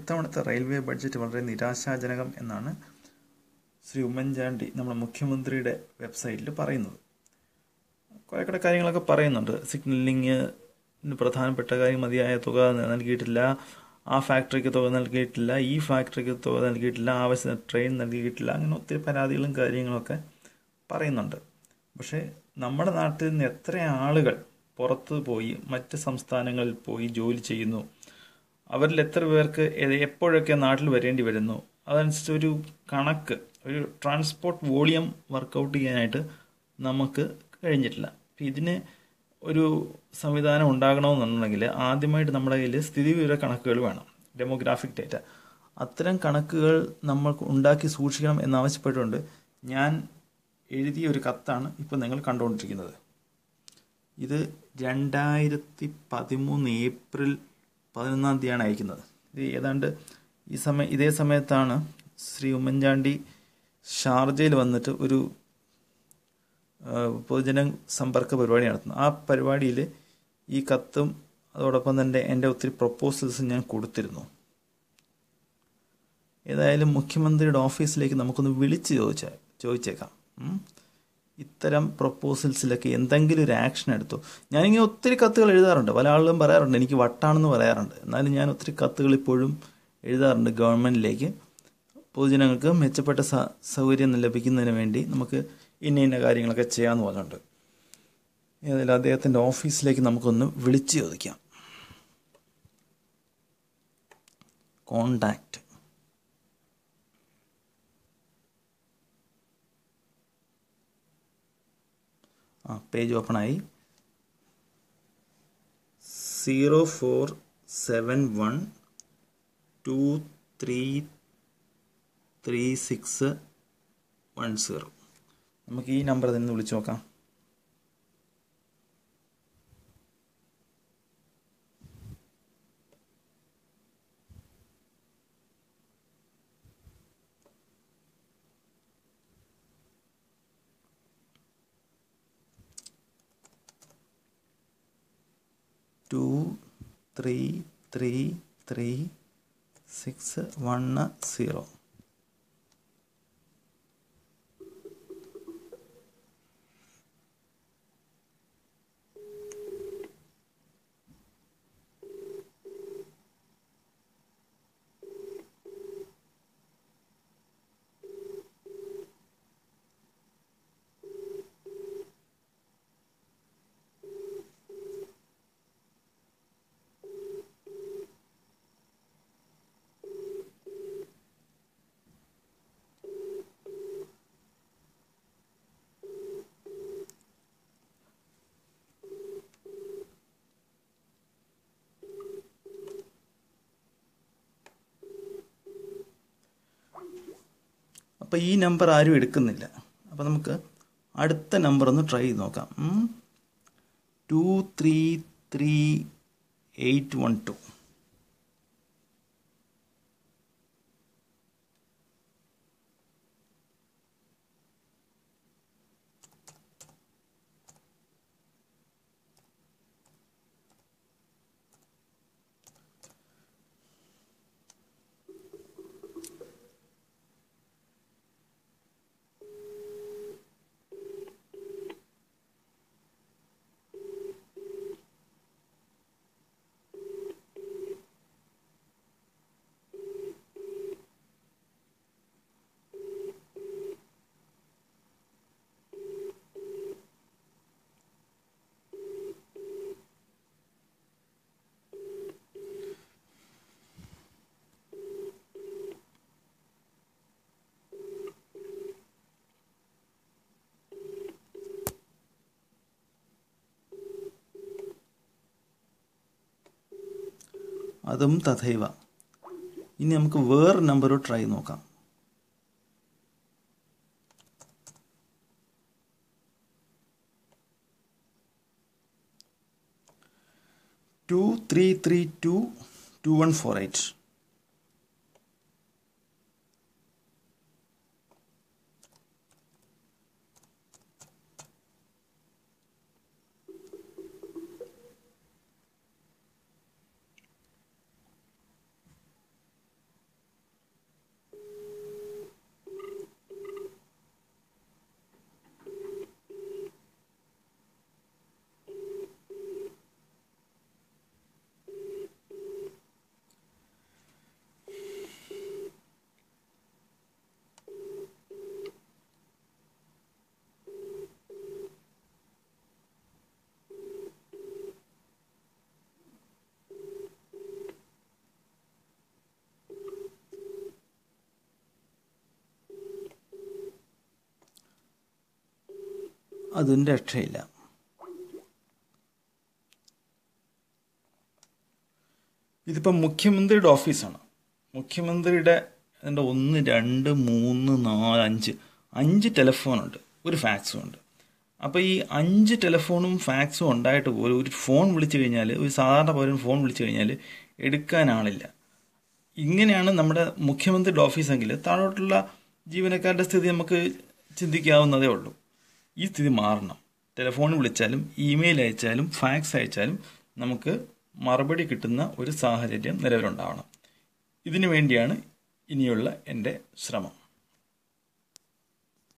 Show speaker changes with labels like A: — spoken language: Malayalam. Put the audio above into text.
A: ഇത്തവണത്തെ റെയിൽവേ ബഡ്ജറ്റ് വളരെ നിരാശാജനകം എന്നാണ് ശ്രീ ഉമ്മൻചാണ്ടി നമ്മുടെ മുഖ്യമന്ത്രിയുടെ വെബ്സൈറ്റിൽ പറയുന്നത്. കുറേ കുറെ കാര്യങ്ങളൊക്കെ പറയുന്നുണ്ട്. സിഗ്നലിങ്ങിന് പ്രധാനപ്പെട്ട കാര്യം മതിയായ തുക നൽകിയിട്ടില്ല. ആ ഫാക്ടറിക്ക് തുക നൽകിയിട്ടില്ല. ഈ ഫാക്ടറിക്ക് തുക നൽകിയിട്ടില്ല. ആവശ്യ ട്രെയിൻ നൽകിയിട്ടില്ല. അങ്ങനെ ഒത്തിരി പരാതികളും കാര്യങ്ങളൊക്കെ പറയുന്നുണ്ട്. പക്ഷേ നമ്മുടെ നാട്ടിൽ നിന്ന് എത്ര ആളുകൾ പുറത്ത് പോയി മറ്റ് സംസ്ഥാനങ്ങളിൽ പോയി ജോലി ചെയ്യുന്നു അവരിൽ എത്ര പേർക്ക് എപ്പോഴൊക്കെ നാട്ടിൽ വരേണ്ടി വരുന്നു? അതനുസരിച്ച് ഒരു കണക്ക് ഒരു ട്രാൻസ്പോർട്ട് വോളിയം വർക്കൗട്ട് ചെയ്യാനായിട്ട് നമുക്ക് കഴിഞ്ഞിട്ടില്ല. അപ്പം ഇതിന് ഒരു സംവിധാനം ഉണ്ടാകണമെന്നുണ്ടെങ്കിൽ ആദ്യമായിട്ട് നമ്മുടെ കയ്യിൽ സ്ഥിതിവിവര കണക്കുകൾ വേണം ഡെമോഗ്രാഫിക് ഡേറ്റ അത്തരം കണക്കുകൾ നമ്മൾ ഉണ്ടാക്കി സൂക്ഷിക്കണം എന്നാവശ്യപ്പെട്ടുകൊണ്ട് ഞാൻ എഴുതിയ ഒരു കത്താണ് ഇപ്പോൾ നിങ്ങൾ കണ്ടുകൊണ്ടിരിക്കുന്നത്. ഇത് രണ്ടായിരത്തി പതിമൂന്ന് ഏപ്രിൽ പതിനൊന്നാം തീയതിയാണ് അയക്കുന്നത്. ഇത് ഏതാണ്ട് ഈ സമയം ഇതേ സമയത്താണ് ശ്രീ ഉമ്മൻചാണ്ടി ഷാർജയിൽ വന്നിട്ട് ഒരു പൊതുജന സമ്പർക്ക പരിപാടി നടത്തുന്നു ആ പരിപാടിയിൽ ഈ കത്തും അതോടൊപ്പം തന്നെ എന്റെ ഒത്തിരി പ്രപ്പോസൽസ് ഞാൻ കൊടുത്തിരുന്നു. ഏതായാലും മുഖ്യമന്ത്രിയുടെ ഓഫീസിലേക്ക് നമുക്കൊന്ന് വിളിച്ച് ചോദിച്ചാൽ ചോദിച്ചേക്കാം. ഇത്തരം പ്രപ്പോസൽസിലൊക്കെ എന്തെങ്കിലും ഒരു ആക്ഷൻ എടുത്തു. ഞാനിങ്ങനെ ഒത്തിരി കത്തുകൾ എഴുതാറുണ്ട്. പല ആളുകളും പറയാറുണ്ട് എനിക്ക് വട്ടാണെന്ന് പറയാറുണ്ട്. എന്നാലും ഞാൻ ഒത്തിരി കത്തുകൾ ഇപ്പോഴും എഴുതാറുണ്ട് ഗവൺമെന്റിലേക്ക് പൊതുജനങ്ങൾക്ക് മെച്ചപ്പെട്ട സ സൗകര്യം ലഭിക്കുന്നതിന് വേണ്ടി നമുക്ക് ഇന്ന ഇന്ന കാര്യങ്ങളൊക്കെ ചെയ്യാമെന്ന് പറഞ്ഞിട്ടുണ്ട്. ഏതായാലും അദ്ദേഹത്തിന്റെ ഓഫീസിലേക്ക് നമുക്കൊന്ന് വിളിച്ചു ചോദിക്കാം. കോണ്ടാക്റ്റ് ആ പേജ് ഓപ്പൺ ആയി. Zero four seven one two three three six one zero നമുക്ക് ഈ നമ്പർ തന്നെ വിളിച്ചു നോക്കാം. Two three three three six one zero അപ്പോൾ ഈ നമ്പർ ആരും എടുക്കുന്നില്ല. അപ്പോൾ നമുക്ക് അടുത്ത നമ്പർ ഒന്ന് ട്രൈ ചെയ്ത് നോക്കാം. Two three three eight one two അതും തഥൈവ. ഇനി നമുക്ക് വേറെ നമ്പർ ട്രൈ നോക്കാം. Two three three two two one four eight അതും രക്ഷയില്ല. ഇതിപ്പോൾ മുഖ്യമന്ത്രിയുടെ ഓഫീസാണ്. മുഖ്യമന്ത്രിയുടെ അതിന്റെ ഒന്ന് രണ്ട് മൂന്ന് നാല് അഞ്ച് അഞ്ച് ടെലിഫോണുണ്ട്. ഒരു ഫാക്സും ഉണ്ട്. അപ്പോൾ ഈ അഞ്ച് ടെലിഫോണും ഫാക്സും ഉണ്ടായിട്ട് പോലും ഒരു ഫോൺ വിളിച്ചു കഴിഞ്ഞാൽ ഒരു സാധാരണ പൗരൻ ഫോൺ വിളിച്ചു കഴിഞ്ഞാൽ എടുക്കാൻ ആളില്ല. ഇങ്ങനെയാണ് നമ്മുടെ മുഖ്യമന്ത്രിയുടെ ഓഫീസെങ്കിൽ താഴോട്ടുള്ള ജീവനക്കാരുടെ സ്ഥിതി നമുക്ക് ചിന്തിക്കാവുന്നതേ ഉള്ളൂ. ഈ സ്ഥിതി മാറണം. ടെലിഫോണിൽ വിളിച്ചാലും ഇമെയിൽ അയച്ചാലും ഫാക്സ് അയച്ചാലും നമുക്ക് മറുപടി കിട്ടുന്ന ഒരു സാഹചര്യം നിലവിലുണ്ടാവണം. ഇതിനു വേണ്ടിയാണ് ഇനിയുള്ള എന്റെ ശ്രമം.